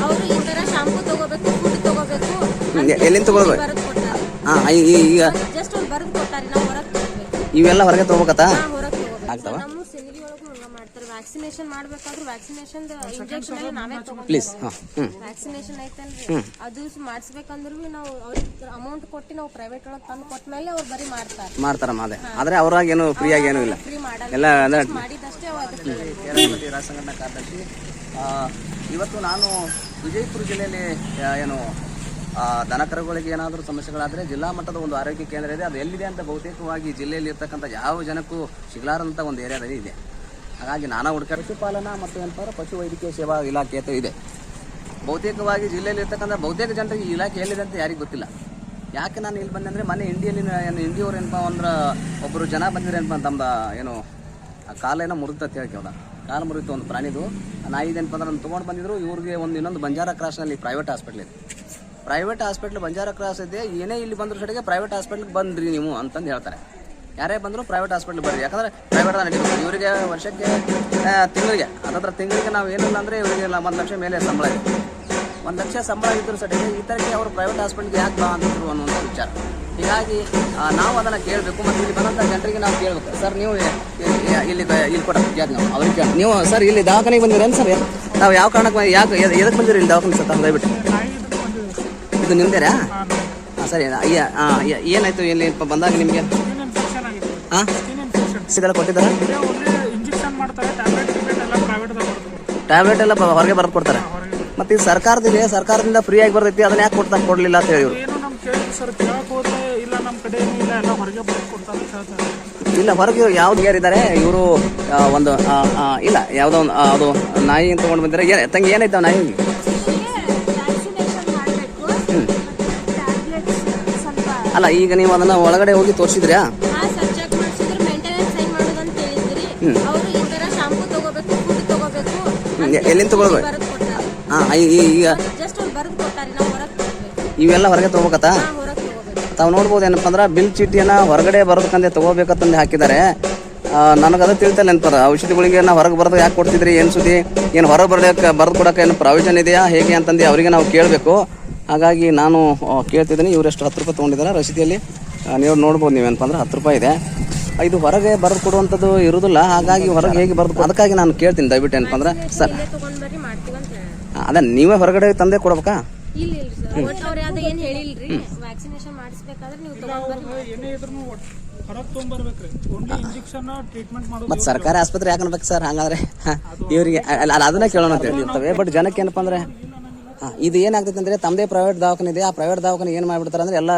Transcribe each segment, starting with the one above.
ಅವರು ಈ ತರ ಶಾಂಪೂ ತಗೋಬೇಕು ಫುಡ್ ತಗೋಬೇಕು ಎಲ್ಲಿಂದ ತಗೋಬೇಕು ಬರೆದು ಕೊಟ್ಟಾರೆ. ಹಾಂ ಈಗ ಜಸ್ಟ್ ಅವ್ರು ಬರೆದು ಕೊಟ್ಟಾರೆ ನಾವು ಹೊರಗೆ ತಗೋಬೇಕು. ಇವೆಲ್ಲ ಹೊರಗೆ ತಗೋಬೇಕಾ? ಹಾ ಹೊರಗೆ ಆಗ್ತಾವ? ನಮ್ಮ ಸಿಂದಗಿ ಒಳಗೂ ಹಂಗ ಮಾಡ್ತಾರೆ. ವ್ಯಾಕ್ಸಿನೇಷನ್ ಮಾಡ್ಬೇಕಾದ್ರೆ ವ್ಯಾಕ್ಸಿನೇಷನ್ ಇಂಜೆಕ್ಷನ್ ಎಲ್ಲ ನಾವೇ ತಗೊಂಡು ಪ್ಲೀಸ್ ಹಾಂ ಹ್ಞೂ ವ್ಯಾಕ್ಸಿನೇಷನ್ ಐತಲ್ರಿ. ಅದು ಮಾಡಿಸ್ಬೇಕಂದ್ರೂ ನಾವು ಅವ್ರಿಗೆ ಅಮೌಂಟ್ ಕೊಟ್ಟು ನಾವು ಪ್ರೈವೇಟ್ ಒಳಗೆ ತಂದು ಕೊಟ್ಮೇಲೆ ಅವ್ರು ಬರೀ ಮಾಡ್ತಾರೆ. ಮಾಡ್ತಾರಮ್ಮ ಮಾದೆ. ಆದ್ರೆ ಅವ್ರಾಗ ಏನು ಫ್ರೀಯಾಗಿ ಏನೂ ಇಲ್ಲ. ಫ್ರೀ ಮಾಡಲ್ಲ. ಎಲ್ಲ ಅಂದ್ರೆ ಮಾಡಿದಷ್ಟೇ ರಾಜ ಕಾರ್ಯದರ್ಶಿ ಆ, ಇವತ್ತು ನಾನು ವಿಜಯಪುರ ಜಿಲ್ಲೆಯಲ್ಲಿ ಏನು ದನಕರುಗಳಿಗೆ ಏನಾದರೂ ಸಮಸ್ಯೆಗಳಾದರೆ ಜಿಲ್ಲಾ ಮಟ್ಟದ ಒಂದು ಆರೋಗ್ಯ ಕೇಂದ್ರ ಇದೆ. ಅದು ಎಲ್ಲಿದೆ ಅಂತ ಬಹುತೇಕವಾಗಿ ಜಿಲ್ಲೆಯಲ್ಲಿ ಇರ್ತಕ್ಕಂಥ ಯಾವ ಜನಕ್ಕೂ ಸಿಗಲಾರಂಥ ಒಂದು ಏರಿಯಾದಲ್ಲಿ ಇದೆ. ಹಾಗಾಗಿ ನಾನಾ ಹುಡುಕ ಪಶುಪಾಲನಾ ಮತ್ತು ಏನಪ್ಪ ಪಶು ವೈದ್ಯಕೀಯ ಸೇವಾ ಇಲಾಖೆ ಅಂತ ಇದೆ. ಬಹುತೇಕವಾಗಿ ಜಿಲ್ಲೆಯಲ್ಲಿ ಇರ್ತಕ್ಕಂಥ ಬಹುತೇಕ ಜನರಿಗೆ ಈ ಇಲಾಖೆ ಎಲ್ಲಿದೆ ಅಂತ ಯಾರಿಗೂ ಗೊತ್ತಿಲ್ಲ. ಯಾಕೆ ನಾನು ಇಲ್ಲಿ ಬಂದೆ ಅಂದರೆ ಮನೆ ಇಂಡಿಯಲ್ಲಿ ಏನು ಇಂಡಿಯವ್ರು ಏನಪ್ಪ ಅಂದ್ರೆ ಒಬ್ಬರು ಜನ ಬಂದಿರೇನಪ್ಪ ತಮ್ಮ, ಏನು, ಆ ಕಾಲೇನ ಮುರಿದಂತ ಅಂತ ಹೇಳಿ ಕೇಳ್ದ ಕಾಲು ಮುರಿತು ಒಂದು ಪ್ರಾಣಿದು. ನಾಯಿ ಏನಪ್ಪ ಅಂದ್ರೆ ನಾನು ತೊಗೊಂಡು ಬಂದಿದ್ರು, ಇವ್ರಿಗೆ ಒಂದು ಇನ್ನೊಂದು ಬಂಜಾರ ಕ್ರಾಸ್ನಲ್ಲಿ ಪ್ರೈವೇಟ್ ಹಾಸ್ಪಿಟ್ಲ್ ಇದೆ. ಪ್ರೈವೇಟ್ ಹಾಸ್ಪಿಟ್ಲ್ ಬಂಜಾರ ಕ್ರಾಸ್ ಇದೆ, ಏನೇ ಇಲ್ಲಿ ಬಂದರೂ ಸಡಿಗೆ ಪ್ರೈವೇಟ್ ಹಾಸ್ಪಿಟ್ಲ್ಗೆ ಬಂದ್ರಿ ನೀವು ಅಂತಂದು ಹೇಳ್ತಾರೆ. ಯಾರೇ ಬಂದರೂ ಪ್ರೈವೇಟ್ ಹಾಸ್ಪಿಟ್ಲ್ ಬರ್ರಿ. ಯಾಕಂದ್ರೆ ಪ್ರೈವೇಟ್ ನಡೀತದೆ ಇವರಿಗೆ ವರ್ಷಕ್ಕೆ ತಿಂಗಳಿಗೆ ಅದ್ರ ತಿಂಗಳಿಗೆ ನಾವು ಏನಿಲ್ಲ ಅಂದರೆ ಇವರಿಗೆ ಒಂದು ಲಕ್ಷ ಮೇಲೆ ಸಂಬಳ ಇದೆ. ಒಂದು ಲಕ್ಷ ಸಂಬಳ ಇದ್ದರೂ ಸಡಿಗೆ ಈ ಥರಕ್ಕೆ ಅವರು ಪ್ರೈವೇಟ್ ಹಾಸ್ಪಿಟ್ಲ್ಗೆ ಯಾಕೆ ಬಾ ಅಂತಿದ್ರು ಅನ್ನುವಂಥ ವಿಚಾರ. ಹೀಗಾಗಿ ನಾವು ಅದನ್ನು ಕೇಳಬೇಕು ಮತ್ತು ಇಲ್ಲಿ ಬಂದಂಥ ಜನರಿಗೆ ನಾವು ಕೇಳಬೇಕು. ಸರ್, ನೀವು ಇಲ್ಲಿ ಇಲ್ಲಿ ಕೊಟ್ಟ ನಾವು? ಅವ್ರಿಗೆ ಕೇಳಿ ನೀವು, ಸರ್, ಇಲ್ಲಿ ದವಾಖಾನೆಗೆ ಬಂದಿರೇನು ಸರ್ ನಾವು ಯಾವ ಕಾರಣಕ್ಕೆ ಯಾಕೆ, ಎದ್- ಎದಕ್ಕೆ ಬಂದಿರಿ ಇಲ್ಲಿ ದವಾಖಾನೆ ಸರ್ ದಯವಿಟ್ಟು? ಇದು ನಿಮ್ದೇರಾ ಹಾಂ, ಸರಿ ಏನಾಯಿತು ಇಲ್ಲಿ ಬಂದಾಗ ನಿಮಗೆ? ಹಾಂ? ಸಿಗಲ್ಲ ಕೊಟ್ಟಿದ್ದಾರೆ? ಟ್ಯಾಬ್ಲೆಟ್ ಎಲ್ಲ ಹೊರಗೆ ಬರೆದು ಕೊಡ್ತಾರೆ. ಮತ್ತೆ ಇದು ಸರ್ಕಾರದಿದೆ, ಸರ್ಕಾರದಿಂದ ಫ್ರೀ ಆಗಿ ಬರ್ತೈತಿ, ಅದನ್ನ ಯಾಕೆ ಕೊಡ್ತಾ ಕೊಡಲಿಲ್ಲ ಅಂತ ಹೇಳಿ ಇವ್ರು? ಕಡೆ ಇಲ್ಲ ಎಲ್ಲ ಹೊರಗೆ ಯಾವ್ದು ಗೇರ್ ಅಂತ ಹೇಳ್ತಾರೆ. ಇಲ್ಲ ಹೊರಗೆ ಯಾವ್ದು ಯಾರಿದ್ದಾರೆ ಇವರು ಒಂದು ಇಲ್ಲ ಯಾವುದೋ ಒಂದು ಅದು ನಾಯಿ ತಗೊಂಡು ಬಂದಿರ ಏನ್ ತಂಗಿ ಏನಾಯ್ತು ಆ ನಾಯಿ ಅಲ್ಲ ಈಗ ನೀವು ಅದನ್ನ ಒಳಗಡೆ ಹೋಗಿ ತೋರಿಸಿದ್ರ್ಯಾ? ಹಾ ಸರ್ ಚೆಕ್ ಮಾಡಿಸಿದ್ರೆ ಮೇಂಟೆನೆನ್ಸ್ ಹೆಂಗ್ ಅಂತ ಹೇಳಿದ್ರಿ. ಅವರು ಈ ತರ ಶಾಂಪೂ ತಗೋಬೇಕು ಫುಡ್ ತಗೋಬೇಕು. ಎ- ಎಲ್ಲಿಂದ ತಗೊಳ್ಬೇಕು? ಹಾಂ ಈಗ ಜಸ್ಟ್ ಅವ್ರು ಬರೆದು ಕೊಟ್ಟಾರೆ ನಾವು ಹೊರಗೆ ತಗೋಬೇಕು. ಇವೆಲ್ಲ ಹೊರಗೆ ತಗೋಬೇಕತ್ತ ತಾವು ನೋಡ್ಬೋದು ಏನಪ್ಪ ಅಂದ್ರೆ ಬಿಲ್ ಚೀಟಿಯನ್ನು ಹೊರಗಡೆ ಬರೋದಕ್ಕಂದೇ ತೊಗೋಬೇಕಂತಂದು ಹಾಕಿದ್ದಾರೆ. ನನಗೆ ಅದು ತಿಳ್ತಲ್ಲ ಏನಪ್ಪ ಔಷಧಿಗಳಿಗೆ ನಾವು ಹೊರಗೆ ಬರೋದು ಯಾಕೆ ಕೊಡ್ತಿದ್ರಿ ಏನು ಸುದ್ದಿ? ಏನು ಹೊರಗೆ ಬರೋಕ್ಕೆ ಬರೆದು ಕೊಡೋಕೆ ಏನು ಪ್ರಾವಿಷನ್ ಇದೆಯಾ? ಹೇಗೆ ಅಂತಂದು ಅವರಿಗೆ ನಾವು ಕೇಳಬೇಕು. ಹಾಗಾಗಿ ನಾನು ಕೇಳ್ತಿದ್ದೀನಿ ಇವರೆಷ್ಟು ಹತ್ತು ರೂಪಾಯಿ ತೊಗೊಂಡಿದ್ದಾರೆ. ರಸೀದಿಯಲ್ಲಿ ನೀವು ನೋಡ್ಬೋದು ನೀವೇನಪ್ಪ ಅಂದ್ರೆ ಹತ್ತು ರೂಪಾಯಿ ಇದೆ. ಇದು ಹೊರಗೆ ಬರೆದು ಕೊಡುವಂಥದ್ದು ಇರೋದಿಲ್ಲ ಹಾಗಾಗಿ ಹೊರಗೆ ಹೇಗೆ ಬರೆದು ಅದಕ್ಕಾಗಿ ನಾನು ಕೇಳ್ತೀನಿ. ದಯವಿಟ್ಟು ಏನಪ್ಪ ಅಂದ್ರೆ ಸರ್ ಅದೇ ನೀವೇ ಹೊರಗಡೆ ತಂದೆ ಕೊಡ್ಬೇಕಾ? ಇಲ್ಲ ಇಲ್ಲ ಸರ್ ಒಟ್ಟು ಅವ್ರು ಯಾವ್ದು ಏನು ಹೇಳಿಲ್ರಿ? ವ್ಯಾಕ್ಸಿನೇಷನ್ ಮಾಡಿಸ್ಬೇಕಾದ್ರೆ ನೀವು ತಗೊಂಡ್ ಏನೇ ಇದ್ರೂ ಹೊರಗೆ ತೊಗೊಂಬರ್ಬೇಕ್ರಿ ಓನ್ಲಿ ಇಂಜೆಕ್ಷನ್ ಟ್ರೀಟ್ಮೆಂಟ್ ಮಾಡೋದು ಮತ್ತು ಸರ್ಕಾರಿ ಆಸ್ಪತ್ರೆ ಯಾಕೆ ಅನ್ಬೇಕು ಸರ್ ಹಂಗಾದ್ರೆ ಇವರಿಗೆ ಅದನ್ನ ಅಲ್ಲ, ಕೇಳೋಣ ಅಂತ ಹೇಳಿರ್ತವೆ ಬಟ್ ಜನಕ್ಕೆ ಏನಪ್ಪ ಅಂದ್ರೆ ಹಾಂ ಇದು ಏನಾಗ್ತೈತೆ ಅಂದ್ರೆ ತಮ್ಮದೇ ಪ್ರೈವೇಟ್ ದವಾಖಾನೆ ಇದೆ. ಆ ಪ್ರೈವೇಟ್ ದವಾಖಾನೆ ಏನು ಮಾಡ್ಬಿಡ್ತಾರೆ ಅಂದ್ರೆ ಎಲ್ಲ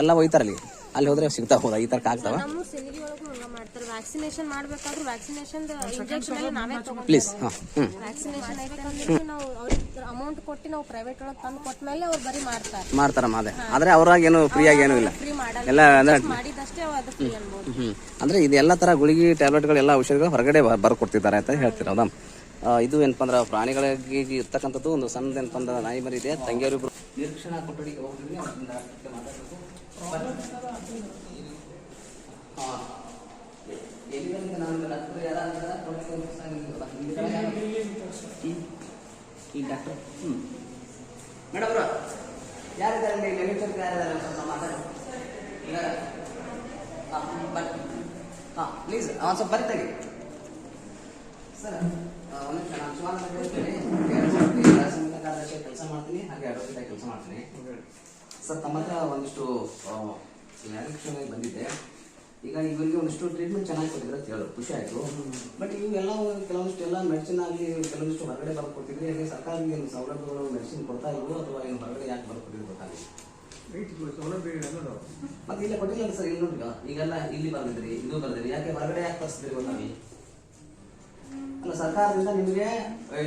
ಎಲ್ಲ ಹೋಯ್ತಾರಲ್ಲಿ ಅಲ್ಲಿ ಹೋದ್ರೆ ಸಿಗ್ತಾ ಹೋದ ಈ ಥರಕ್ಕೆ ಆಗ್ತಾವ ನಮ್ಮ ಸಿಂದಗಿ ಒಳಗೂ ಹಂಗ ಮಾಡ್ತಾರೆ ವ್ಯಾಕ್ಸಿನೇಷನ್ ಮಾಡ್ಬೇಕಾದ್ರೆ ವ್ಯಾಕ್ಸಿನೇಷನ್ ಇಂಜೆಕ್ಷನ್ ಎಲ್ಲ ನಾವೇ ಪ್ಲೀಸ್ ಹಾಂ ಹ್ಞೂ ವ್ಯಾಕ್ಸಿನೇಷನ್ ಐತಂದ್ರೆ ನಾವು ಅವ್ರಿಗೆ ಅಮೌಂಟ್ ಕೊಟ್ಟು ನಾವು ಪ್ರೈವೇಟ್ ಒಳಗೆ ತಂದು ಕೊಟ್ಮೇಲೆ ಅವ್ರು ಬರೀ ಮಾಡ್ತಾರೆ. ಮಾಡ್ತಾರಮ್ಮ ಅದೇ ಆದರೆ ಅವ್ರಾಗ ಏನು ಫ್ರೀಯಾಗಿ ಏನೂ ಇಲ್ಲ. ಫ್ರೀ ಮಾಡಲ್ಲ. ಎಲ್ಲ ಅಂದ್ರೆ ಮಾಡಿದಷ್ಟೇ ಅದು ಫ್ರೀ ಅನ್ಬೋದು. ಹ್ಞೂ ಅಂದರೆ ಇದು ಎಲ್ಲ ಥರ ಗುಳಿಗೆ ಟ್ಯಾಬ್ಲೆಟ್ಗಳೆಲ್ಲ ಔಷಧಿಗಳು ಹೊರಗಡೆ ಬರ್ ಕೊಡ್ತಿದ್ದಾರೆ ಅಂತ ಹೇಳ್ತೀರ ಹೌದಾ? ಇದು ಏನಪ್ಪ ಅಂದ್ರೆ ಪ್ರಾಣಿಗಳಿಗೆ ಇರ್ತಕ್ಕಂಥದ್ದು ಒಂದು ಸಣ್ಣದು ಏನಪ್ಪ ಅಂದ್ರೆ ನಾಯಿ ಮರಿ ಇದೆ. ತಂಗಿಯರಿಬ್ರು ನಿರೀಕ್ಷಣಾ ಕೊಠಡಿಗೆ ಹೋಗ್ತೀನಿ ಎಲ್ಲಿವರೆಗೆ ನಾನು ಡಾಕ್ಟರ್ ನಿಂತಿರಲ್ಲ. ಇಲ್ಲಿ ತನಕ ಈ ಡಾಕ್ಟರ್ ಹ್ಞೂ ಮೇಡಮ್ ಅವರು ಯಾರಿದ್ದಾರೆ ಇಲ್ಲಿ ಲೆಕ್ಚರ್ ಯಾರಿದ್ದಾರೆ ಸ್ವಲ್ಪ ಮಾತಾಡಿ? ಹಾಂ ಬನ್ನಿ ಹಾಂ ಪ್ಲೀಸ್ ಒಂದು ಸ್ವಲ್ಪ ಬರೀ ಸರ್ ಒಂದು ನಿಮಿಷ, ನಾನು ಶಿವಾನಂದ ಕೆಲಸ ಮಾಡ್ತೀನಿ. ಹಾಗೆ ಅಡ್ವೊಕೇಟಾಗಿ ಕೆಲಸ ಮಾಡ್ತೀನಿ. ಸರ್ ತಮ್ಮ ಹತ್ರ ಒಂದಿಷ್ಟು ನಿರೀಕ್ಷಣೆಗೆ ಬಂದಿದ್ದೆ ಈಗ ಇವರಿಗೆ ಒಂದಿಷ್ಟು ಟ್ರೀಟ್ಮೆಂಟ್ ಚೆನ್ನಾಗಿ ಕೊಟ್ಟಿದ್ರೆ ಅಂತ ಹೇಳೋದು. ಖುಷಿ ಆಯಿತು. ಬಟ್ ಇವೆಲ್ಲ ಕೆಲವೊಂದಿಷ್ಟು ಎಲ್ಲ ಮೆಡಿಸಿನ್ ಆಗಲಿ ಕೆಲವೊಂದಿಷ್ಟು ಹೊರಗಡೆ ಬರ್ದು ಕೊಟ್ಟಿದ್ರೆ ಹಾಗೆ ಸರ್ಕಾರದಿಂದ ಏನು ಸೌಲಭ್ಯಗಳು ಮೆಡಿಸಿನ್ ಕೊಡ್ತಾ ಇಲ್ವೋ ಅಥವಾ ಏನು ಹೊರಗಡೆ ಯಾಕೆ ಬರ್ಕೊಟ್ಟಿದ್ರು ಕೊಟ್ಟಿದ್ರು ಗೊತ್ತಾಗಲಿಲ್ಲ ಮತ್ತೆ ಇಲ್ಲ ಕೊಟ್ಟಿಲ್ಲ ಸರ್ ಇಲ್ಲಿ ನೋಡಿ ಈಗೆಲ್ಲ ಇಲ್ಲಿ ಬರ್ದಿದ್ರಿ ಇದು ಬರ್ದಿರಿ ಯಾಕೆ ಹೊರಗಡೆ ಯಾಕೆ ತರಿಸಿದ್ರಿ ಗೊತ್ತಾಗಿ ಅಲ್ಲ? ಸರ್ಕಾರದಿಂದ ನಿಮಗೆ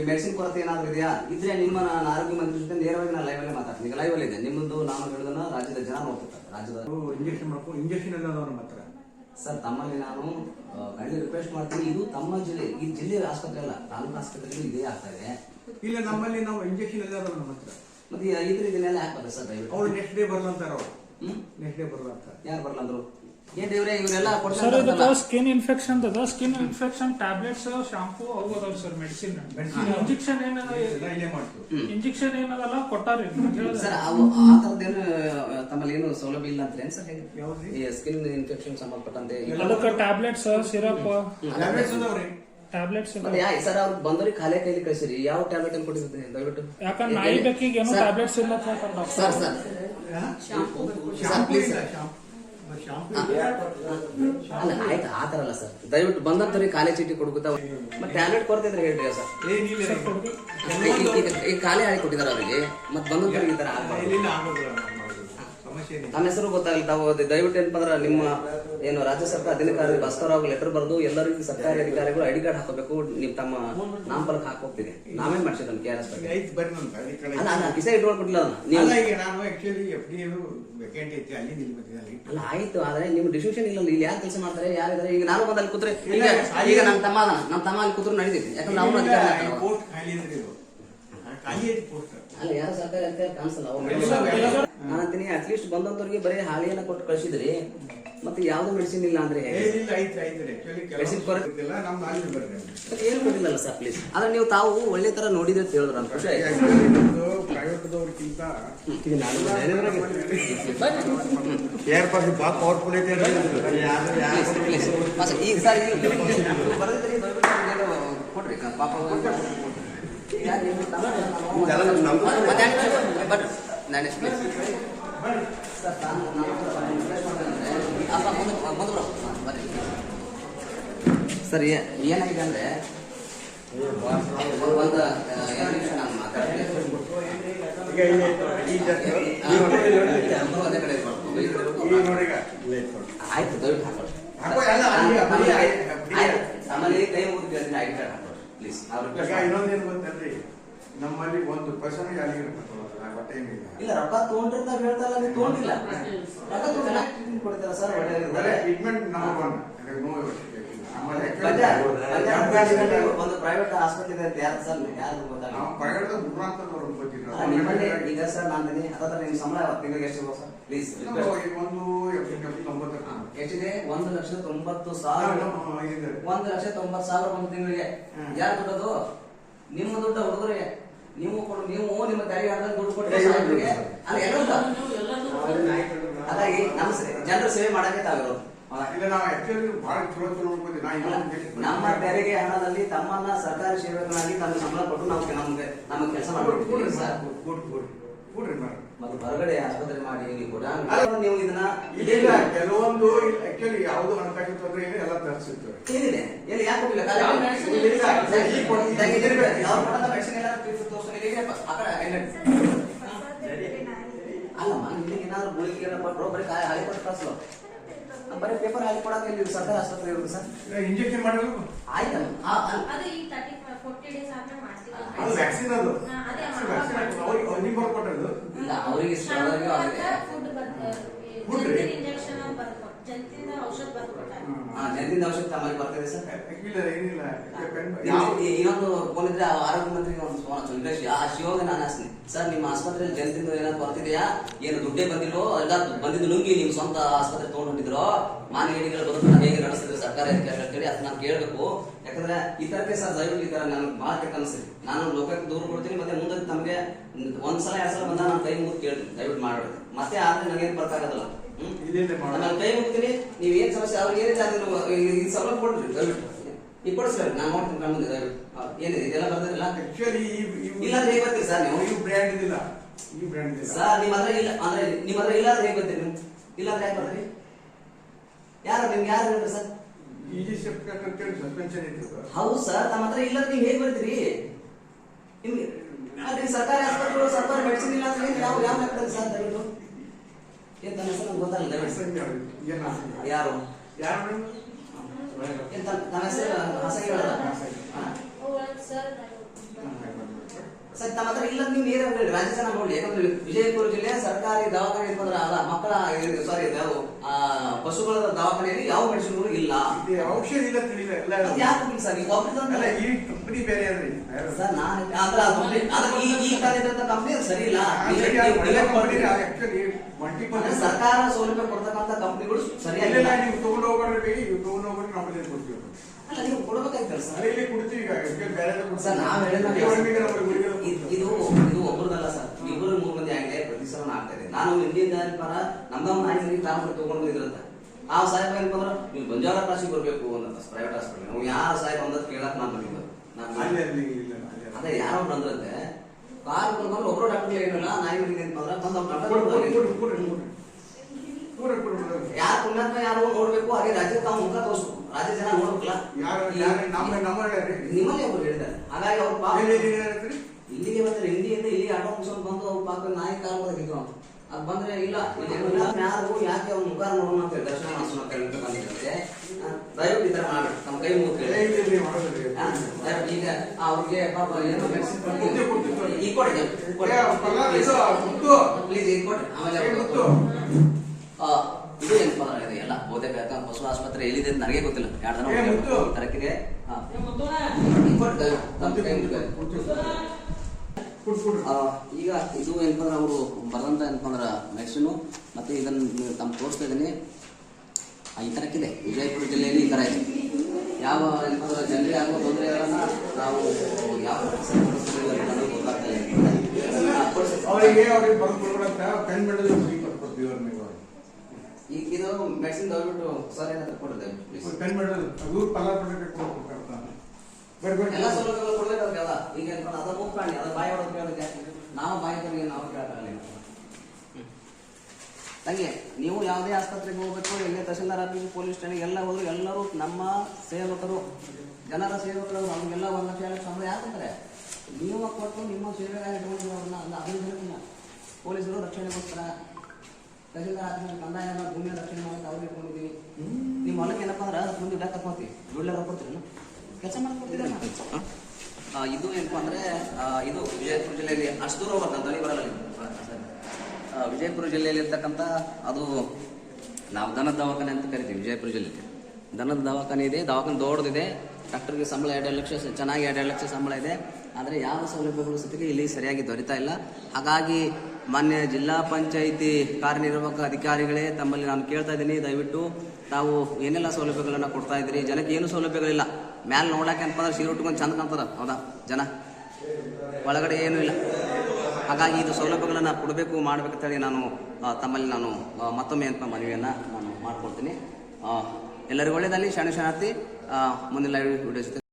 ಮೆಡಿಸಿನ್ ಕೊರತೆ ಏನಾದರೂ ಇದೆಯಾ? ಇದ್ರೆ ನಿಮ್ಮ ನಾನು ಆರೋಗ್ಯ ಮಂತ್ರಿ ಜೊತೆ ನೇರವಾಗಿ ನಾನು ಲೈವಲ್ಲೇ ಮಾತಾಡ್ತೀನಿ. ಈಗ ಲೈವಲ್ಲಿ ಇದೆ. ನಿಮ್ಮದು ನಾನು ಹೇಳೋದನ್ನ ರಾಜ್ಯದ ಜನ ನೋಡ್ತಿರ್ತಾರೆ. ರಾಜ್ಯದ ಇಂಜೆಕ್ಷನ್ ಮಾಡ್ಕೊಂಡು ಇಂಜೆಕ್ಷನ್ ಎಲ್ಲ ಮಾತ್ರ ನಮ್ಮ ಹತ್ರ. ಸರ್ ತಮ್ಮಲ್ಲಿ ನಾನು ಕಳ್ಳಿ ರಿಕ್ವೆಸ್ಟ್ ಮಾಡ್ತೀನಿ. ಇದು ತಮ್ಮ ಜಿಲ್ಲೆ ಈ ಜಿಲ್ಲೆ ಆಸ್ಪತ್ರೆ ಅಲ್ಲ ತಾಲೂಕು ಆಸ್ಪತ್ರೆಗಳು ಇದೇ ಆಗ್ತಾ ಇದೆ. ಇಲ್ಲ ನಮ್ಮಲ್ಲಿ ನಾವು ಇಂಜೆಕ್ಷನ್ ಎಲ್ಲ ನಮ್ಮ ಹತ್ರ. ಮತ್ತೆ ಇದ್ರ ಇದನ್ನೆಲ್ಲ ಹಾಕ್ಬಾರ್ದು ಸರ್ ದಯವಿಟ್ಟು. ಅವ್ರು ನೆಕ್ಸ್ಟ್ ಡೇ ಬರ್ಲಂತಾರ ಅವ್ರು. ಹ್ಮ್? ನೆಕ್ಸ್ಟ್ ಡೇ ಬರ್ಲಂತ ಯಾರು ಬರಲ್ಲ ಅಂದ್ರು ಏನ್ ದೇವ್ರೆ ಇವರೆಲ್ಲ ಸರ್ ಕೊಡ್ತಾರೆ ಸ್ಕಿನ್ ಇನ್ಫೆಕ್ಷನ್ ಅದ ಸ್ಕಿನ್ ಇನ್ಫೆಕ್ಷನ್ ಟ್ಯಾಬ್ಲೆಟ್ಸ್ ಶಾಂಪೂ ಅವು ಅದಾವ ಸರ್ ಮೆಡಿಸಿನ್ ಇಂಜೆಕ್ಷನ್ ಏನದ ಇಂಜೆಕ್ಷನ್ ಏನದಲ್ಲ ಕೊಟ್ಟಾರಿ ಸರ್ ಅವು ಆ ತಮ್ಮಲ್ಲಿ ಏನು ಸೌಲಭ್ಯ ಇಲ್ಲ ಅಂತ ಸರ್ ಹೇಗೆ? ಸ್ಕಿನ್ ಇನ್ಫೆಕ್ಷನ್ ಸಂಬಂಧಪಟ್ಟಂತೆ ಅದಕ್ಕೆ ಟ್ಯಾಬ್ಲೆಟ್ಸ್ ಸಿರಪ್ ಟ್ಯಾಬ್ಲೆಟ್ಸ್ ಅದಾವ್ರಿ ಟ್ಯಾಬ್ಲೆಟ್ಸ್ ಯಾ ಸರ್ ಅವ್ರು ಖಾಲಿ ಕೈಲಿ ಕಳಿಸಿರಿ? ಯಾವ ಟ್ಯಾಬ್ಲೆಟ್ ಅನ್ನು ಕೊಟ್ಟಿರ್ತೀನಿ ದಯವಿಟ್ಟು. ಯಾಕಂದ್ರೆ ನಾಯಿ ಬೇಕಿಗೆ ಏನೋ ಟ್ಯಾಬ್ಲೆಟ್ಸ್ ಇಲ್ಲ ಅಂತ ಸರ್ ಸರ್ ಶಾಂಪೂ please, ಅಲ್ಲ ಆಯ್ತು ಆ ಥರ ಅಲ್ಲ ಸರ್. ದಯವಿಟ್ಟು ಬಂದಂತವ್ರಿಗೆ ಖಾಲಿ ಚೀಟಿ ಕೊಡ್ಕೊತಾ ಮತ್ತೆ ಟ್ಯಾಬ್ಲೆಟ್ ಕೊಡ್ತಿದ್ರೆ ಹೇಳ್ರಿ ಸರ್? ಈಗ- ಖಾಲಿ ಹಾಳಿ ಕೊಟ್ಟಿದ್ದಾರೆ ಅವರಿಗೆ. ಮತ್ತೆ ಬಂದಂತವ್ರಿಗೆ ಈ ಥರ ಆಗ್ಬಾರ್ದು. ನಮ್ಮ ಹೆಸರು ಗೊತ್ತಾಗಲಿ ತಾವು ದಯವಿಟ್ಟು ಏನಪ್ಪ ಅಂದ್ರೆ ನಿಮ್ಮ ಏನು ರಾಜ್ಯ ಸರ್ಕಾರ ಅಧಿಕಾರಿ ಭಾಸ್ಕರರಾವ್ ಲೆಟರ್ ಬರೆದು ಎಲ್ಲರಿಗೂ ಸರ್ಕಾರಿ ಅಧಿಕಾರಿಗಳು ಐಡಿ ಕಾರ್ಡ್ ಹಾಕೋಬೇಕು. ನಿಮ್ ತಮ್ಮ ನಾಮ ಹಾಕೋಗ್ತಿದೆ ನಾವೇನ್ ಮಾಡ್ಸಿದ್ವಿ ಕೆ ಆರ್ ಎಸ್ ಅಲ್ಲ ಕಿಸೆ ನೀವು ಆಯ್ತು ಆದ್ರೆ ನಿಮ್ ಡಿಸಿಷನ್ ಇಲ್ಲ ಇಲ್ಲಿ ಯಾರು ಕೆಲಸ ಮಾಡ್ತಾರೆ ಯಾರಿದ್ರೆ ಈಗ ನಾನು ಬಂದಲ್ಲಿ ಕೂತ್ರೆ ಈಗ ನಮ್ಮ ತಮ್ಮ ನಮ್ಮ ತಮ್ಮ ಅಲ್ಲಿ ಕೂತ್ರು ನಡೀತೈತಿ. ಯಾಕಂದ್ರೆ ನಾವು ಅಧಿಕಾರಿ ಅಲ್ಲ ಯಾರು ಸರ್ಕಾರಿ ಅಧಿಕಾರಿ ಕಾಣಿಸಲ್ಲ ಅವ್ರು ಎಲ್ಲ ನಾನು ಅಂತೀನಿ ಅಟ್ಲೀಸ್ಟ್ ಬಂದಂತವ್ರಿಗೆ ಬರೀ ಹಾಲಿಯನ್ನ ಕೊಟ್ಟು ಕಳಿಸಿದ್ರಿ ಮತ್ತೆ ಯಾವ್ದು ಮೆಡಿಸಿನ್ ಇಲ್ಲ ಅಂದ್ರೆ. ಹೇಗೆ ಏನಿಲ್ಲ ಐತ್ರಿ ಐತ್ರಿ ಆಕ್ಚುಲಿ Medicine ಕೊರತೆ- ಕೆಲಸ ನಮ್ದು ಅಲ್ಲಿ ಬರ್ರಿ ಏನು ಕೊಟ್ಟಿಲ್ಲಲ್ಲ ಸರ್ ಪ್ಲೀಸ್ ಆದ್ರೆ ನೀವು ತಾವು ಒಳ್ಳೆ ತರ ನೋಡಿದ್ರೆ ಅಂತ ಹೇಳಿದ್ರು ಖುಷಿ ಆಯ್ತು ಈಗ ಸರ್ ಕೊಡ್ರಿ ಪಾಪ ನಾನು ಪ್ಲೀಸ್ ಸರ್ ಸರ್ ಏನಾಗಿದೆ ಅಂದ್ರೆ ಒಂದು ಎರಡು ನಿಮಿಷ ನಾನು ಮಾತಾಡ್ತೀನಿ. ಅದೇ ಕಡೆ ಆಯ್ತು ದಯವಿಟ್ಟು ಹಾಕೊಳ್ಳಿ. ನಮ್ಮಲ್ಲಿ ಕೈ ಮುಗಿದು ಕೇಳ್ತೀನಿ ಐಡಿ ಕಾರ್ಡ್ ಹಾಕೊಳ್ಳಿ ಪ್ಲೀಸ್ ಈಗ ಇನ್ನೊಂದೇನು ಗೊತ್ತಲ್ರಿ? ನಮ್ಮಲ್ಲಿ ಒಂದು ಪರ್ಸನ್ ಯಾರಿಗೆ ಇಲ್ಲ ರೊಕ್ಕ ತೊಗೊಂಡ್ರೆ ಅಂತ ಹೇಳ್ತಾರಲ್ಲ ನೀವು ತೊಗೊಂಡಿಲ್ಲ. ರೊಕ್ಕ ತೊಗೊಂಡ್ರೆ ಕೊಡ್ತೀರಾ ಸರ್? ಒಳ್ಳೆ ಟ್ರೀಟ್ಮೆಂಟ್ ನಂಬರ್ ಒನ್ ಒಂದು ಪ್ರೈವೇಟ್ ಆಸ್ಪತ್ರೆ ಇದೆ ಯಾರು ಸರ್ ಯಾರು ನಿಮ್ಮಲ್ಲಿ ಈಗ ಸರ್ ನಾನು ಸಂಬಳ ತಿಂಗಳಿಗೆ ಎಷ್ಟು ಸರ್? ಪ್ಲೀಸ್ ಒಂದು ಎಷ್ಟಿದೆ ಒಂದು ಲಕ್ಷ ತೊಂಬತ್ತು ಸಾವಿರ ಒಂದು ಲಕ್ಷ ತೊಂಬತ್ತು ಸಾವಿರ ಒಂದು ತಿಂಗಳಿಗೆ. ಯಾರು ದುಡ್ಡದು? ನಿಮ್ಮ ದುಡ್ಡು ಹುಡುಗರೇ ನೀವು ಕೊಡು ನೀವು ನಿಮ್ಮ ತೆರಿಗೆ ಹಣ ದುಡ್ಡು ಕೊಟ್ಟರೆ. ಅಲ್ಲ ಎಲ್ಲ ಹಾಗಾಗಿ ನಮ್ಮ ಜನರ ಸೇವೆ ಮಾಡಕ್ಕೆ ತಾವಿರೋದು ನಮ್ಮ ತೆರಿಗೆ ಹಣದಲ್ಲಿ ತಮ್ಮನ್ನ ಸರ್ಕಾರಿ ಸೇವಕನಾಗಿ ತಮ್ಮ ಸಂಬಳ ಕೊಟ್ಟು ನಾವು ನಮ್ಗೆ ನಮ್ಮ ಕೆಲಸ ಮಾಡ್ಬಿಡ್ತೀವಿ ಸರ್. ಕೂಡ್ರಿ ಮೇಡಮ್ ಮತ್ತು ಹೊರಗಡೆ ಆಸ್ಪತ್ರೆ ಮಾಡಿ ಇಲ್ಲಿ ಕೂಡ ನೀವು ಇದನ್ನ ಇಲ್ಲ ಕೆಲವೊಂದು ಆಕ್ಚುಲಿ ಯಾವುದು ಹಣಕಾಸು ತೊಂದರೆ ಏನು ಎಲ್ಲ ತರಿಸಿತ್ತು ಏನಿದೆ ಎಲ್ಲಿ ಯಾಕೆ ಕೊಟ್ಟಿಲ್ಲ ಈಗ. ಈಗ ಅಲ್ಲಮ್ಮ ನಿಮಗೆ ಏನಾದ್ರು ಗುಳಿಗೆ ಕೊಟ್ರು ಬರೀ ಕಾಯಿ ಹಾಲಿ ಕೊಟ್ಟು ಕಳ್ಸು ಬರೀ ಪೇಪರ್ ಹಾಲಿ ಕೊಡಕ್ಕೆ ಇಲ್ಲಿ ಸರ್ಕಾರಿ ಆಸ್ಪತ್ರೆ ಇರುತ್ತೆ ಸರ್ ಇಂಜೆಕ್ಷನ್ ಮಾಡಬೇಕು ಆಯ್ತಮ್ಮ ಆ- ಆ- ಅದು ಈ ತರ್ಟಿ ಫೋರ್ಟಿ ಡೇಸ್ ಆದ್ಮೇಲೆ ಮಾಡ್ತೀವಿ ಅದು ವ್ಯಾಕ್ಸಿನ್ ಅದು ಅವ್ರಿಗೆ ಬರ್ಕೊಟ್ಟದ್ದು ಇಲ್ಲ ಅವರಿಗೆ ಆಗಿದೆ ಫುಡ್ ರೀ? ಜಂತಿನ ಇಂಜೆಕ್ಷನ್ ಜಂತಿನ ಔಷಧ ಔಷಧ ತಮಗೆ ಬರ್ತಿದೆ ಸರ್. ಇಲ್ಲ ಏನಿಲ್ಲ. ಇನ್ನೊಂದು ಫೋನ್ ಇದ್ರೆ ಆರೋಗ್ಯ ಮಂತ್ರಿಗೆ ಒಂದು ಫೋನ್ ಆ ಶಿವಗೆ ನಾನು ಸರ್ ನಿಮ್ಮ ಆಸ್ಪತ್ರೆಯಲ್ಲಿ ಜನರಿಂದ ಏನಾದ್ರು ಬರ್ತಿದೆಯಾ? ಏನು ದುಡ್ಡೇ ಬಂದಿಲ್ಲೋ ಎಲ್ಲ ಬಂದಿದ್ದು ನುಂಗಿ ನಿಮ್ಮ ಸ್ವಂತ ಆಸ್ಪತ್ರೆ ತಗೊಂಡು ಹೊಂಟಿದ್ರೋ ಮಾನವೀಯಗಳ ಬದುಕನ್ನ ಹೇಗೆ ನಡೆಸಿದ್ರು ಸರ್ಕಾರಿ ಅಧಿಕಾರಿಗಳು ಅದನ್ನ ನಾನು ಕೇಳಬೇಕು. ಯಾಕಂದ್ರೆ ಈ ತರಕ್ಕೆ ಸರ್ ದಯವಿಟ್ಟು ಈ ತರ ನನಗೆ ಭಾಳ ಕೆಟ್ಟ ಅನಿಸ್ತಿದೆ ನಾನು ಲೋಕಕ್ಕೆ ದೂರ ಕೊಡ್ತೀನಿ ಮತ್ತೆ ಮುಂದೆ ಒಂದ್ಸಲ ಎರಡ್ ಸಲ ಬಂದ ನಾನು ಕೈ ಮುಗಿದು ಕೇಳ್ತೀನಿ ದಯವಿಟ್ಟು ಮಾಡಬೇಡಿ. ಮತ್ತೆ ಆದ್ರೆ ನನಗೇನು ಮಾಡ ನಾನು ಕೈ ಮುಗ್ತೀನಿ ನೀವು ಏನ್ ಸಮಸ್ಯೆ ಅವ್ರಿಗೆ ಏನೇ ಅದನ್ನು ಈ ಸಲ ಕೊಡ್ರಿ ದಯವಿಟ್ಟು. ಈಗ ಕೊಡಿಸ್ರಿ ನಾನು ನೋಡ್ತೀನಿ ಕಣ್ಮುಂದೆ ದಯವಿಟ್ಟು. ಏನಿದೆ ಇದೆಲ್ಲ ಬರ್ದಿಲ್ಲ ಆಕ್ಚುಲಿ ಇಲ್ಲ ಅಂದ್ರೆ ಹೇಗೆ ಬರ್ತೀರಿ ಸರ್ ನೀವು? ಈ ಬ್ರ್ಯಾಂಡ್ ಇದಿಲ್ಲ. ಈ ಬ್ರ್ಯಾಂಡ್ ಇದಿಲ್ಲ. ಸರ್ ನಿಮ್ಮ ಹತ್ರ ಇಲ್ಲ ಅಂದ್ರೆ ನಿಮ್ಮ ಹತ್ರ ಇಲ್ಲ ಅಂದ್ರೆ ಹೇಗೆ ಬರ್ತೀರಿ ನೀವು? ಇಲ್ಲ ಅಂದ್ರೆ ಹೇಗೆ ಬರ್ತೀರಿ? ಯಾರು ನಿಮ್ಗೆ ಯಾರು ಹೇಳ್ರಿ ಸರ್? ಸಸ್ಪೆನ್ಷನ್ ಇತ್ತು ಹೌದು ಸರ್ ತಮ್ಮ ಹತ್ರ ಇಲ್ಲ ನೀವು ಹೇಗೆ ಬರ್ತೀರಿ? ನಿಮ್ಗೆ ಅದೇ ಸರ್ಕಾರಿ ಆಸ್ಪತ್ರೆಗಳು ಸರ್ಕಾರಿ ಮೆಡಿಸಿನ್ ಇಲ್ಲ ಅಂದ್ರೆ ಯಾವ ಯಾವ ಲೆಕ್ಕದಲ್ಲಿ ಸರ್ ಇದು ಎಂತ ಹೆಸರು ನಂಗೆ ಗೊತ್ತಾಗಲ್ಲ ಯಾರು? ಯಾರು ಎಂತ ತಮ್ಮ ಹೆಸರು ಹಾಸಗಿ ಹೇಳಲ್ಲ? ಸರ್ ನಮ್ಮ ತಮ್ಮ ಹತ್ರ ಇಲ್ಲ ನೀವು ನೇರ ಹೇಳಿ ರಾಜ್ಯ ಜನ ನೋಡಿ ಯಾಕಂದ್ರೆ ವಿಜಯಪುರ ಜಿಲ್ಲೆ ಸರ್ಕಾರಿ ದವಾಖಾನೆ ಇರ್ತಂದ್ರೆ ಅಲ್ಲ ಮಕ್ಕಳ ಸಾರಿ ಯಾವ ಆ, ಪಶುಗಳ ದವಾಖಾನೆಯಲ್ಲಿ ಯಾವ ಮೆಡಿಸಿನ್ಗಳು ಇಲ್ಲ? ಔಷಧಿ ಇಲ್ಲ ತಿಳಿಲ್ಲ ಯಾಕೆ ಸರ್? ಈ ಕಂಪನಿ ಬೇರೆ ಅಂದ್ರೆ ಸರ್ ನಾನು ಅಂದ್ರೆ ಅದು ಈ ಈ ಕಾಲದ ಕಂಪ್ನಿ ಸರಿ ಇಲ್ಲ. ಸರ್ಕಾರ ಸೌಲಭ್ಯ ಕೊಡ್ತಕ್ಕಂಥ ಕಂಪ್ನಿಗಳು ಸರಿಯಾಗಿಲ್ಲ. ಇಲ್ಲ ನೀವು ತಗೊಂಡು ನೀವು ತಗೊಂಡು ನಾವು ಕೊಡ್ತೀವಿ. ನೀವು ಕೊಡ್ಬೇಕಾಯ್ತಲ್ಲ ಸರ್? ಇಲ್ಲಿ ಕೊಡ್ತೀವಿ ಈಗ ಬೇರೆ ಸರ್ ನಾವ್ ಹೇಳಿದ ಇದು ಇದು ಒಬ್ಬರದಲ್ಲ ಸರ್. ಇಬ್ಬರು ಮೂರು ಮಂದಿ ಆಗಿದೆ ಪ್ರತಿ ಸಲ ಆಗ್ತಾ ಇದೆ ನಾನು ಇಂಡಿಯನ್ ದಾರಿ ಪರ ತಗೊಂಡು ಬಂದಿದ್ರಂತ. ಆ ಸಾಹೇಬ ಏನಪ್ಪ ನೀವು ಬಂಜಾರ ಬರಬೇಕು ಅಂತ ಪ್ರೈವೇಟ್ ಹಾಸ್ಪಿಟಲ್ ನಾವು ಯಾರ ಸಾಹೇಬ ಅಂದದ್ ಕೇಳಕ್ ನಾನು ಬಂದಿದ್ದು ಅದೇ ಯಾರೋ ಬಂದ್ರಂತೆ. ಕಾರ್ ಬಂದ್ರೆ ಡಾಕ್ಟರ್ ಏನಿಲ್ಲ. ಯಾರು ಪುಣ್ಯಾತ್ಮ ಯಾರು ನೋಡ್ಬೇಕು ಹಾಗೆ ರಾಜ್ಯ ತಾವು ಮುಖ ತೋರಿಸ್ಬೇಕು. ರಾಜ್ಯ ಜನ ನೋಡ್ಬೇಕಲ್ಲ ಯಾರು ಯಾರು ನಮ್ಮ ನಮ್ಮ ನಿಮ್ಮಲ್ಲಿ ಒಬ್ರು ಹೇಳಿದ್ದಾರೆ. ಹಾಗಾಗಿ ಅವ್ರು ಪಾಪ? ಇಲ್ಲಿಗೆ ಬಂದ್ರೆ ಹಿಂದಿಯಿಂದ ಇಲ್ಲಿ ಆಟೋ ಮುಗಿಸ್ಕೊಂಡು ಬಂದು ಅವ್ರು ಪಾಪ ನಾಯಿ ಕಾಲ್ ಬಂದಿದ್ರು ಅಂತ ಅದು ಬಂದ್ರೆ ಇಲ್ಲ ಯಾರು ಯಾಕೆ ಅವ್ನ ಮುಖ ನೋಡೋಣ ಅಂತ ದರ್ಶನ ಮಾಡಿಸೋಣ ಅಂತ ಬಂದಿರುತ್ತೆ ದಯವಿಟ್ಟು ಈ ಥರ ಮಾಡಿ. ನಮ್ಮ ಕೈ ಮುಗಿದು ಏ, ಇಲ್ಲಿ ಇಲ್ಲಿ ಹೊರಗಡೆ. ಈಗ ಅವ್ರಿಗೆ ಪಾಪ ಏನೋ ಕೊಡ್ತೀವಿ, ಕೊಡ್ತೀವಿ. ಈಗ ಕೊಡಿ. ಪ್ಲೀಸ್ ಈಗ ಕೊಡಿ. ಆಮೇಲೆ ಇದು ಏನಪ್ಪ ಅಂದ್ರೆ ಹೊಸ ಆಸ್ಪತ್ರೆ ಎಲ್ಲಿದೆ ಅಂತ ನನಗೆ ಗೊತ್ತಿಲ್ಲ. ಎರಡು ಹಾ. ಈಗ ಇದು ಏನಪ್ಪ ಅಂದ್ರೆ ಅವರು ಬರೋಂತ ಏನಪ್ಪ ಅಂದ್ರೆ ಮೆಡಿಸಿನು ಮತ್ತೆ ಇದನ್ನು ನೀವು ತಮ್ಮ ತೋರಿಸ್ತಾ ಇದ್ದೀನಿ. ಆ, ಈ ಥರಕ್ಕಿದೆ ವಿಜಯಪುರ ಜಿಲ್ಲೆಯಲ್ಲಿ ಈ ಥರ ಇದೆ. ಯಾವ ಏನಪ್ಪ ಜನರಿಗೆ ಆಗುವ ತೊಂದರೆಗಳನ್ನ ನಾವು ಯಾವ ಗೊತ್ತಾಗ್ತಾ ಇಲ್ಲ. ಅವರಿಗೆ ಅವ್ರಿಗೆ ಕೊಡ್ಬೇಕಂತ ಪೆನ್ ಬಿಡೋದು ಫ್ರೀ ಕೊಟ್ಕೊಡ್ತೀವಿ ಅವ್ರ ನೀವು. ಈಗ ಇದು ಮೆಡಿಸಿನ್ ದಯವಿಟ್ಟು ಸರ್ ಏನಾದ್ರು ಕೊಡುತ್ತೆ ಪ್ಲೀಸ್ ಪೆನ್ ಅದು ಪಲ್ಲ ಎಲ್ಲ ಸೌಲಭ್ಯಗಳು ಈಗ ಅದ ಅದ ಬಾಯಿ ನಾವು ಬಾಯಿ ನಾವು ನೀವು ಯಾವುದೇ ಆಸ್ಪತ್ರೆಗೆ ಹೋಗ್ಬೇಕು ಎಲ್ಲೇ ತಹಸೀಲ್ದಾರ್ ಆಫೀಸ್ ಪೊಲೀಸ್ ಸ್ಟೇಷನ್ ಎಲ್ಲ ಹೋದ್ರು ಎಲ್ಲರೂ ನಮ್ಮ ಸೇವಕರು ಜನರ ಸೇವಕರು ಅವ್ರಿಗೆಲ್ಲ ಒಂದು ಲಕ್ಷ ಎರಡು ಸಂಬಳ ಯಾರು ನೀವು ಕೊಟ್ಟು ನಿಮ್ಮ ಸೇವೆಗಾಗಿ ಇಟ್ಕೊಂಡು ಅವ್ರನ್ನ ಅಲ್ಲ ಅದನ್ನ ಹೇಳ್ತಿಲ್ಲ ಪೊಲೀಸರು ರಕ್ಷಣೆಗೋಸ್ಕರ ತಹಸೀಲ್ದಾರ್ ಕಂದಾಯ ಭೂಮಿಯ ರಕ್ಷಣೆ ಮಾಡೋಕೆ ಅವ್ರಿಗೆ ಇಟ್ಕೊಂಡಿದ್ದೀವಿ ನಿಮ್ಮ ಹೊಲಕ್ಕೆ ಏನಪ್ಪ ಅಂದ್ರೆ ಮುಂದೆ ಗಿಡ ಕರ್ಕೊತೀವಿ ದುಡ್ಲೆಲ್ಲ ಕೊಡ್ತೀರಿ ಕೆಲಸ ಮಾಡ್ಕೊಡ್ತೀರ? ಇದು ಏನಪ್ಪ ಅಂದ್ರೆ ಇದು ವಿಜಯಪುರ ಜಿಲ್ಲೆಯಲ್ಲಿ ಅಷ್ಟು ದೂರ ಸರಿ. ಆ, ವಿಜಯಪುರ ಜಿಲ್ಲೆಯಲ್ಲಿ ಇರ್ತಕ್ಕಂಥ ಅದು ನಾವು ದನದ ದವಾಖಾನೆ ಅಂತ ಕರಿತೀವಿ ವಿಜಯಪುರ ಜಿಲ್ಲೆಯಲ್ಲಿ. ದನದ ದವಾಖಾನೆ ಇದೆ ದವಾಖಾನೆ ದೊಡ್ಡದಿದೆ. ಡಾಕ್ಟರ್ಗೆ ಸಂಬಳ ಎರಡು ಲಕ್ಷ ಚೆನ್ನಾಗಿ ಎರಡು ಲಕ್ಷ ಸಂಬಳ ಇದೆ. ಆದರೆ ಯಾವ ಸೌಲಭ್ಯಗಳು ಸತಿಗೆ ಇಲ್ಲಿ ಸರಿಯಾಗಿ ದೊರೀತಾ ಇಲ್ಲ. ಹಾಗಾಗಿ ಮಾನ್ಯ ಜಿಲ್ಲಾ ಪಂಚಾಯಿತಿ ಕಾರ್ಯನಿರ್ವಾಹಕ ಅಧಿಕಾರಿಗಳೇ ತಮ್ಮಲ್ಲಿ ನಾನು ಕೇಳ್ತಾ ಇದ್ದೀನಿ ದಯವಿಟ್ಟು ತಾವು ಏನೆಲ್ಲ ಸೌಲಭ್ಯಗಳನ್ನು ಕೊಡ್ತಾ ಇದ್ದೀರಿ? ಜನಕ್ಕೆ ಏನು ಸೌಲಭ್ಯಗಳಿಲ್ಲ? ಮ್ಯಾಲೆ ನೋಡಕ್ಕೆ ಅಂತಂದ್ರೆ ಸೀರೆ ಉಟ್ಕೊಂಡು ಚಂದ ಕಾಣ್ತಾರ ಹೌದಾ? ಜನ? ಒಳಗಡೆ ಏನೂ ಇಲ್ಲ. ಹಾಗಾಗಿ ಇದು ಸೌಲಭ್ಯಗಳನ್ನು ಕೊಡಬೇಕು ಮಾಡಬೇಕಂತೇಳಿ ನಾನು ತಮ್ಮಲ್ಲಿ ನಾನು ಮತ್ತೊಮ್ಮೆ ಅಂತ ಮನವಿಯನ್ನು ನಾನು ಮಾಡ್ಕೊಡ್ತೀನಿ. ಆ, ಎಲ್ಲರಿಗೂ ಒಳ್ಳೆಯದಲ್ಲಿ ಶರಣ ಶರಣಾರ್ಥಿ ಮುಂದಿನ ಲೈವ್ ವಿಡಿಯೋ